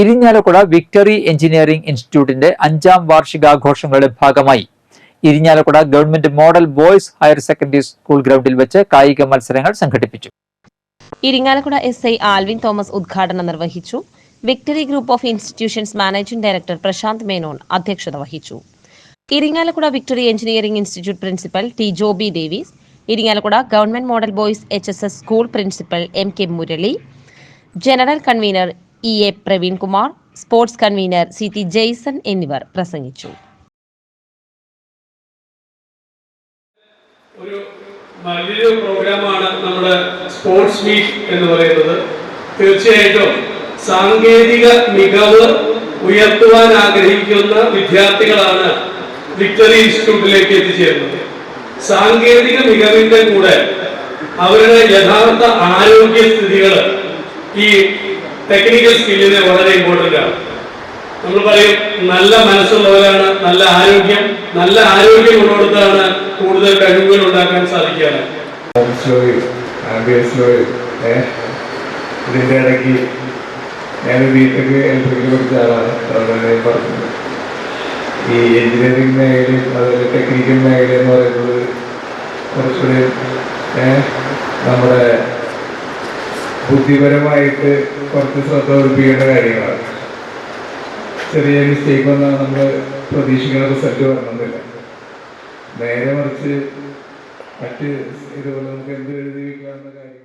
Irinjalakuda victory engineering ഇൻസ്റ്റിറ്റ്യൂട്ടിന്റെ അഞ്ചാം വാർഷികാഘോഷങ്ങളുടെ ഭാഗമായി. Irinjalakuda government model boys higher secondary school ഗ്രൗണ്ടിൽ വെച്ച് കായിക മത്സരങ്ങൾ സംഘടിപ്പിച്ചു. ഇരിങ്ങാലക്കുട എസ് ഐ ആൽവിൻ തോമസ് ഉദ്ഘാടനം നിർവഹിച്ചു. Victory group of institutions managing director Prashanth Menon അധ്യക്ഷത വഹിച്ചു. Irinjalakuda Victory engineering institute principal T Joby Davis. Irinjalakuda government model boys H S S school principal M K Murali. General convener E A Praveenkumar sports convener C T Jaison എന്നിവർ പ്രസംഗിച്ചു. ഒരു വലിയൊരു പ്രോഗ്രാമാണ് നമ്മുടെ sports meet എന്ന് പറയുന്നത്. തീർച്ചയായിട്ടും സാങ്കേതിക മികവ് ഉയർത്തുവാൻ ആഗ്രഹിക്കുന്ന വിദ്യാർത്ഥികളാണ് വിക്ടറി ഇൻസ്റ്റിറ്റ്യൂട്ടിലേക്ക് എത്തിച്ചേരുന്നത്. സാങ്കേതിക മികവിന്റെ കൂടെ അവരുടെ യഥാർത്ഥ ആരോഗ്യ സ്ഥിതികൾ ഈ ടെക്നിക്കൽ സ്കില്ലിന് വളരെ ഇമ്പോർട്ടന്റ് ആണ്. നമ്മൾ പറയും നല്ല മനസ്സുള്ളവരാണ് നല്ല ആരോഗ്യം നല്ല ആരോഗ്യം ഉള്ളിടത്താണ് കൂടുതൽ കഴിവുകൾ ഉണ്ടാക്കാൻ സാധിക്കുക. സ്ലോയും ആംബിയൻ സ്ലോയും ഏഹ് ഇതിന്റെ ഇടയ്ക്ക് ഞാൻ ബിടെക് എലക്ട്രിക്കൽ പഠിച്ച ആളാണ്. അതുകൊണ്ടാണ് പറഞ്ഞത്. ഈ എഞ്ചിനീയറിംഗ് മേഖലയും അതുപോലെ ടെക്നിക്കൽ മേഖല എന്ന് പറയുന്നത് കുറച്ചുകൂടി നമ്മുടെ ബുദ്ധിപരമായിട്ട് കുറച്ച് ശ്രദ്ധ ഒഴിപ്പിക്കേണ്ട കാര്യങ്ങളാണ്. ചെറിയ മിസ്റ്റേക്ക് വന്നാൽ നമ്മൾ പ്രതീക്ഷിക്കുന്ന റിസൾട്ട് വരണമെന്നില്ല. നേരെ മറിച്ച് മറ്റ് ഇതുപോലെ നമുക്ക് എന്ത് എഴുതി വെക്കാവുന്ന കാര്യം